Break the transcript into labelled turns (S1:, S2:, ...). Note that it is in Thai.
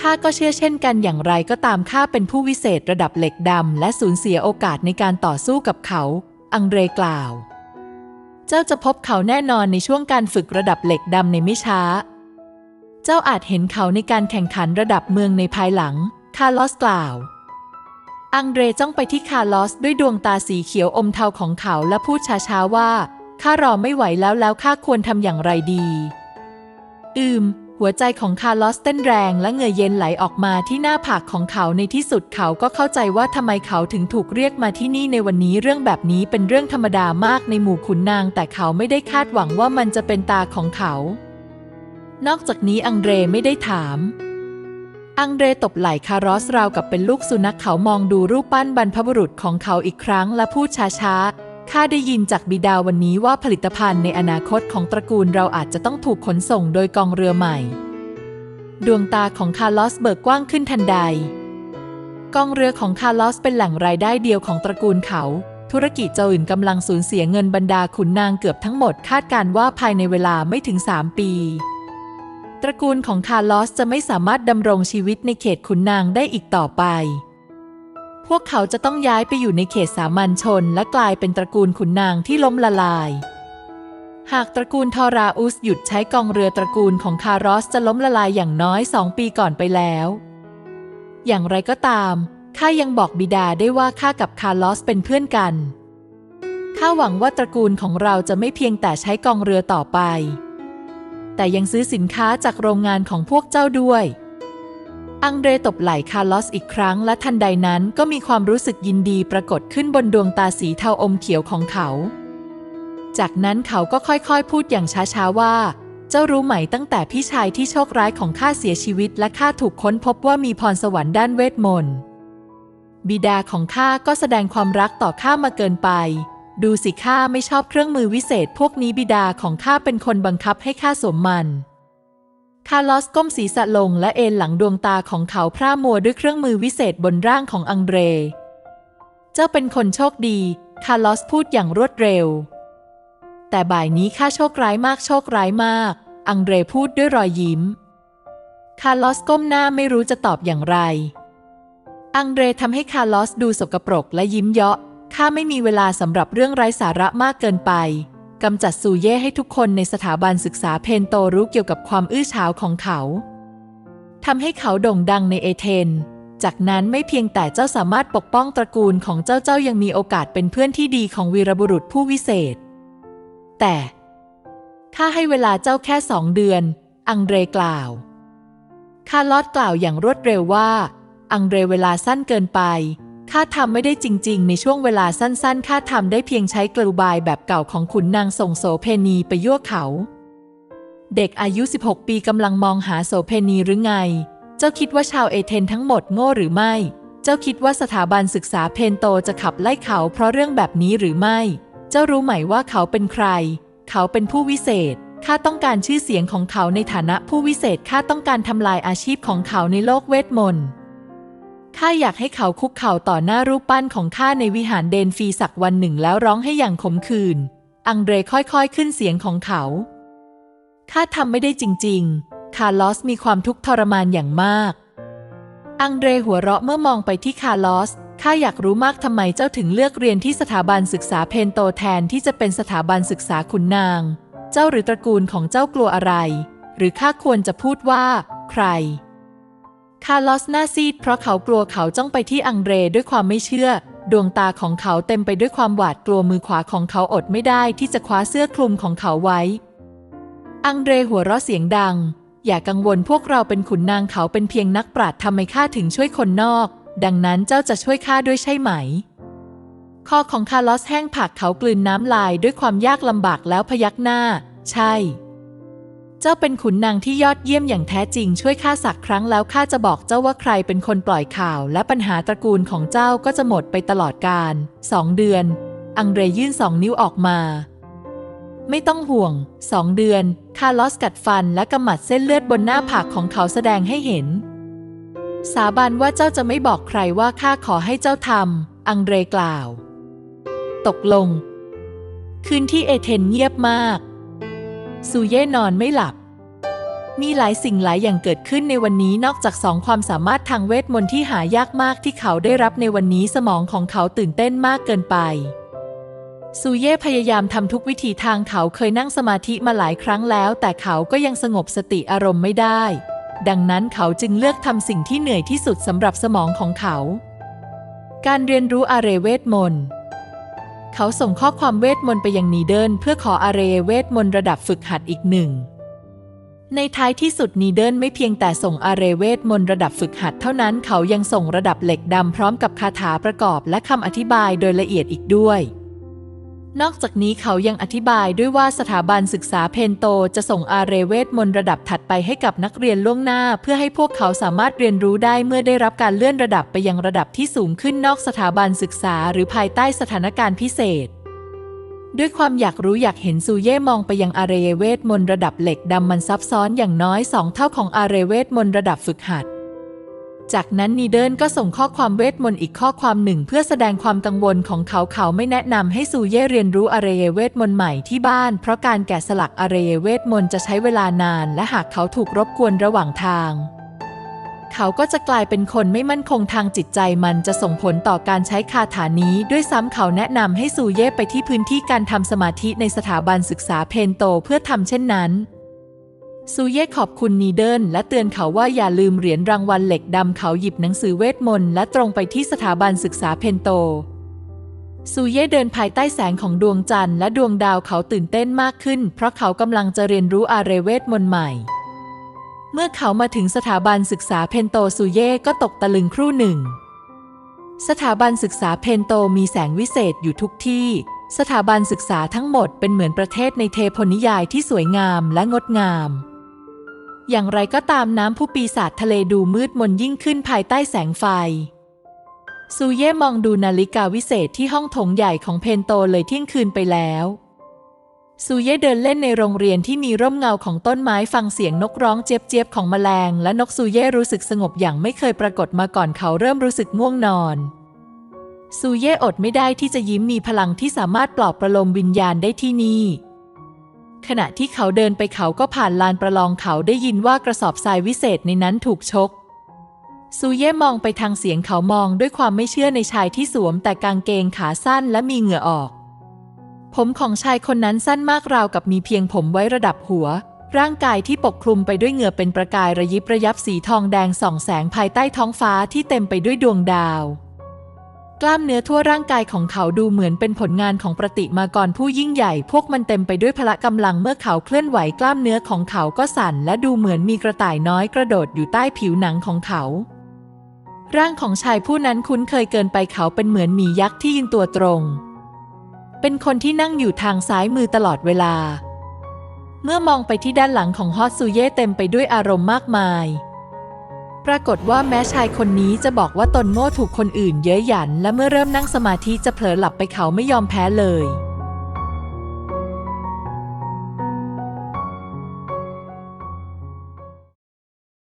S1: ข้าก็เชื่อเช่นกันอย่างไรก็ตามข้าเป็นผู้วิเศษระดับเหล็กดำและสูญเสียโอกาสในการต่อสู้กับเขา อังเรกล่าว เจ้าจะพบเขาแน่นอนในช่วงการฝึกระดับเหล็กดำในไม่ช้า เจ้าอาจเห็นเขาในการแข่งขันระดับเมืองในภายหลัง คาร์ลอสกล่าว อังเดรจ้องไปที่คาร์ลอสด้วยดวงตาสีเขียวอมเทาของเขาและพูดช้าๆว่าข้ารอไม่ไหวแล้วแล้วข้าควรทำอย่างไรดี อืม หัวใจของคาร์ลอสเต้นแรงและเหงื่อเย็นไหลออกมาที่หน้าผากของเขาในที่สุดเขาก็เข้าใจว่าทำไมเขาถึงถูกเรียกมาที่นี่ในวันนี้เรื่องแบบนี้เป็นเรื่องธรรมดามากในหมู่ขุนนาง แต่เขาไม่ได้คาดหวังว่ามันจะเป็นตาของเขา นอกจากนี้อังเดรไม่ได้ถามอังเดรตบไหล่คาร์ลอสราวกับเป็นลูกสุนัขเขามองดูรูปปั้นบรรพบุรุษของเขาอีกครั้งและพูดช้าๆ ข้าได้ยินจากบิดาวันนี้ว่าผลิตภัณฑ์ในอนาคตของตระกูลเราอาจจะต้องถูกขนส่งโดยกองเรือใหม่ ดวงตาของคาร์ลอสเบิกกว้างขึ้นทันใด กองเรือของคาร์ลอสเป็นแหล่งรายได้เดียวของตระกูลเขา ธุรกิจเจ้าอื่นกำลังสูญเสียเงินบรรดาขุนนางเกือบทั้งหมดคาดการว่าภายในเวลาไม่ถึง 3 ปี ตระกูลของคาร์ลอสจะไม่สามารถดำรงชีวิตในเขตขุนนางได้อีกต่อไป พวกเขาจะต้องย้ายไปอยู่ในเขตสามัญชน และกลายเป็นตระกูลขุนนางที่ล้มละลาย หากตระกูลทอราอุสหยุดใช้กองเรือตระกูลของคาร์ลอสจะล้มละลายอย่างน้อยสองปีก่อนไปแล้ว อย่างไรก็ตามข้ายังบอกบิดาได้ว่าข้ากับคาร์ลอสเป็นเพื่อนกันข้าหวังว่าตระกูลของเราจะไม่เพียงแต่ใช้กองเรือต่อไป แต่ยังซื้อสินค้าจากโรงงานของพวกเจ้าด้วย อังเดรตบไหล่คาร์ลอสอีกครั้งและทันใดนั้นก็มีความรู้สึกยินดีปรากฏขึ้นบนดวงตาสีเทาอมเขียวของเขา จากนั้นเขาก็ค่อยๆ พูดอย่างช้าๆว่า เจ้ารู้ไหมตั้งแต่พี่ชายที่โชคร้ายของข้าเสียชีวิตและข้าถูกค้นพบว่ามีพรสวรรค์ด้านเวทมนต์ บิดาของข้าก็แสดงความรักต่อข้ามาเกินไป ดูสิข้าไม่ชอบเครื่องมือวิเศษ พวกนี้บิดาของข้าเป็นคนบังคับให้ข้าสวมมัน คาร์ลอสก้มศีรษะลงและเอนหลังดวงตาของเขาพร่ามัวด้วยเครื่องมือวิเศษบนร่างของอังเดร เจ้าเป็นคนโชคดี คาร์ลอสพูดอย่างรวดเร็ว แต่บ่ายนี้ข้าโชคร้ายมากโชคร้ายมาก อังเดรพูดด้วยรอยยิ้ม คาร์ลอสก้มหน้าไม่รู้จะตอบอย่างไร อังเดรทำให้คาร์ลอสดูสกปรกและยิ้มเยาะ ข้าไม่มีเวลาสำหรับเรื่องไร้สาระมากเกินไป กำจัดซูเย่ให้ทุกคนในสถาบันศึกษาเพนโตรู้เกี่ยวกับความอื้อฉาวของเขาทำให้เขาโด่งดังในเอเธน จากนั้นไม่เพียงแต่เจ้าสามารถปกป้องตระกูลของเจ้าเจ้ายังมีโอกาสเป็นเพื่อนที่ดีของวีรบุรุษผู้วิเศษ แต่ข้าให้เวลาเจ้าแค่สองเดือน อังเดรกล่าวคาลอสกล่าวอย่างรวดเร็วว่า อังเดรเวลาสั้นเกินไป ข้าทำไม่ได้จริง ๆ ในช่วงเวลาสั้นๆ ข้าทำได้เพียงใช้กลูบายแบบเก่าของขุนนางส่งโสเพณีไปยั่วเขา เด็กอายุ 16 ปีกำลังมองหาโสเพณีหรือไง เจ้าคิดว่าชาวเอเธนทั้งหมดโง่หรือไม่ เจ้าคิดว่าสถาบันศึกษาเพนโตจะขับไล่เขาเพราะเรื่องแบบนี้หรือไม่ เจ้ารู้ไหมว่าเขาเป็นใคร เขาเป็นผู้วิเศษ ข้าต้องการชื่อเสียงของเขาในฐานะผู้วิเศษ ข้าต้องการทำลายอาชีพของเขาในโลกเวทมนต์ ข้าอยากให้เขาคุกเข่าต่อหน้ารูปปั้นของข้าในวิหารเดนฟีสักวันหนึ่งแล้วร้องให้อย่างขมขื่น อังเดรค่อยๆ ขึ้นเสียงของเขา ข้าทำไม่ได้จริง ๆ คาร์ลอสมีความทุกข์ทรมานอย่างมาก อังเดรหัวเราะเมื่อมองไปที่คาร์ลอส ข้าอยากรู้มากทำไมเจ้าถึงเลือกเรียนที่สถาบันศึกษาเพนโตแทนที่จะเป็นสถาบันศึกษาขุนนาง เจ้าหรือตระกูลของเจ้ากลัวอะไร หรือข้าควรจะพูดว่า ใคร คาร์ลอสหน้าซีดเพราะเขากลัวเขาจ้องไปที่อังเดรด้วยความไม่เชื่อ ดวงตาของเขาเต็มไปด้วยความหวาดกลัวมือขวาของเขาอดไม่ได้ที่จะคว้าเสื้อคลุมของเขาไว้ อังเดรหัวเราะเสียงดัง อย่ากังวลพวกเราเป็นขุนนางเขาเป็นเพียงนักปราชญ์ทำไมข้าถึงช่วยคนนอก ดังนั้นเจ้าจะช่วยข้าด้วยใช่ไหมคอของคาร์ลอสแห้งผักเขากลืนน้ำลายด้วยความยากลำบากแล้วพยักหน้า ใช่ เจ้าเป็นขุนนางที่ยอดเยี่ยมอย่างแท้จริงช่วยข้าสักครั้งแล้วข้าจะบอกเจ้าว่าใครเป็นคนปล่อยข่าว และปัญหาตระกูลของเจ้าก็จะหมดไปตลอดกาลสองเดือน อังเรยื่นสองนิ้วออกมา ไม่ต้องห่วงสองเดือน คาร์ลอสกัดฟันและกำหมัดเส้นเลือดบนหน้าผากของเขาแสดงให้เห็น สาบานว่าเจ้าจะไม่บอกใครว่าข้าขอให้เจ้าทำอังเรกล่าว ตกลง คืนที่เอเธนเงียบมาก ซูเย่นอนไม่หลับ มีหลายสิ่งหลายอย่างเกิดขึ้นในวันนี้นอกจากสองความสามารถทางเวทมนต์ที่หายากมากที่เขาได้รับในวันนี้สมองของเขาตื่นเต้นมากเกินไปซูเย่พยายามทำทุกวิธีทางเขาเคยนั่งสมาธิมาหลายครั้งแล้ว แต่เขาก็ยังสงบสติอารมณ์ไม่ได้ ดังนั้นเขาจึงเลือกทำสิ่งที่เหนื่อยที่สุดสำหรับสมองของเขา การเรียนรู้อาเรเวทมนต์ เขาส่งข้อความเวทมนต์ไปยังนีเดิลเพื่อขออาเรเวทมนต์ระดับฝึกหัดอีกหนึ่ง ในท้ายที่สุดนีเดิลไม่เพียงแต่ส่งอาเรเวทมนต์ระดับฝึกหัดเท่านั้นเขายังส่งระดับเหล็กดำพร้อมกับคาถาประกอบและคำอธิบายโดยละเอียดอีกด้วย นอกจากนี้เขายังอธิบายด้วยว่าสถาบันศึกษาเพนโตจะส่งอาเรเวทมนต์ระดับถัดไปให้กับนักเรียนล่วงหน้า เพื่อให้พวกเขาสามารถเรียนรู้ได้เมื่อได้รับการเลื่อนระดับไปยังระดับที่สูงขึ้นนอกสถาบันศึกษาหรือภายใต้สถานการณ์พิเศษ ด้วยความอยากรู้อยากเห็นซูเย่มองไปยังอาเรเวทมนต์ระดับเหล็กดำมันซับซ้อนอย่างน้อยสองเท่าของอาเรเวทมนต์ระดับฝึกหัด จากนั้นนีเดิลก็ส่งข้อความเวทมนต์อีกข้อความหนึ่ง เพื่อแสดงความกังวลของเขาเขาไม่แนะนำให้ซูเย่เรียนรู้อาเรเวทมนต์ใหม่ที่บ้าน เพราะการแกะสลักอาเรเวทมนต์จะใช้เวลานาน และหากเขาถูกรบกวนระหว่างทาง เขาก็จะกลายเป็นคนไม่มั่นคงทางจิตใจมันจะส่งผลต่อการใช้คาถานี้ ด้วยซ้ำเขาแนะนำให้ซูเย่ไปที่พื้นที่การทำสมาธิในสถาบันศึกษาเพนโตเพื่อทำเช่นนั้น ซูเย่ขอบคุณนีเดิลและเตือนเขาว่าอย่าลืมเหรียญรางวัลเหล็กดำเขาหยิบหนังสือเวทมนต์และตรงไปที่สถาบันศึกษาเพนโต ซูเย่เดินภายใต้แสงของดวงจันทร์และดวงดาวเขาตื่นเต้นมากขึ้น เพราะเขากำลังจะเรียนรู้อาเรเวทมนต์ใหม่ เมื่อเขามาถึงสถาบันศึกษาเพนโตซูเย่ก็ตกตะลึงครู่หนึ่ง สถาบันศึกษาเพนโตมีแสงวิเศษอยู่ทุกที่สถาบันศึกษาทั้งหมดเป็นเหมือนประเทศในเทพนิยายที่สวยงามและงดงาม อย่างไรก็ตามน้ำผู้ปีศาจทะเลดูมืดมนยิ่งขึ้นภายใต้แสงไฟ ซูเย่มองดูนาฬิกาวิเศษที่ห้องโถงใหญ่ของเพนโตเลยเที่ยงคืนไปแล้ว ซูเย่เดินเล่นในโรงเรียนที่มีร่มเงาของต้นไม้ฟังเสียงนกร้องเจี๊ยบๆของแมลง และนกซูเย่รู้สึกสงบอย่างไม่เคยปรากฏมาก่อนเขาเริ่มรู้สึกง่วงนอนซูเย่อดไม่ได้ที่จะยิ้มมีพลังที่สามารถปลอบประโลมวิญญาณได้ที่นี่ ขณะที่เขาเดินไปเขาก็ผ่านลานประลองเขาได้ยินว่ากระสอบทรายวิเศษในนั้นถูกชก ซูเย่มองไปทางเสียงเขามองด้วยความไม่เชื่อในชายที่สวมแต่กางเกงขาสั้นและมีเหงื่อออก ผมของชายคนนั้นสั้นมากราวกับมีเพียงผมไว้ระดับหัว ร่างกายที่ปกคลุมไปด้วยเหงื่อเป็นประกายระยิบระยับสีทองแดงส่องแสงภายใต้ท้องฟ้าที่เต็มไปด้วยดวงดาว กล้ามเนื้อทั่วร่างกายของเขาดูเหมือนเป็นผลงานของประติมากรผู้ยิ่งใหญ่ พวกมันเต็มไปด้วยพละกำลังเมื่อเขาเคลื่อนไหวกล้ามเนื้อของเขาก็สั่น และดูเหมือนมีกระต่ายน้อยกระโดดอยู่ใต้ผิวหนังของเขา ร่างของชายผู้นั้นคุ้นเคยเกินไปเขาเป็นเหมือนหมียักษ์ที่ยืนตัวตรง เป็นคนที่นั่งอยู่ทางซ้ายมือตลอดเวลา เมื่อมองไปที่ด้านหลังของฮอตซูเย่เต็มไปด้วยอารมณ์มากมาย ปรากฏว่าแม้ชายคนนี้จะบอกว่าตนโง่ถูกคนอื่นเย้ยหยัน และเมื่อเริ่มนั่งสมาธิจะเผลอหลับไปเขาไม่ยอมแพ้เลย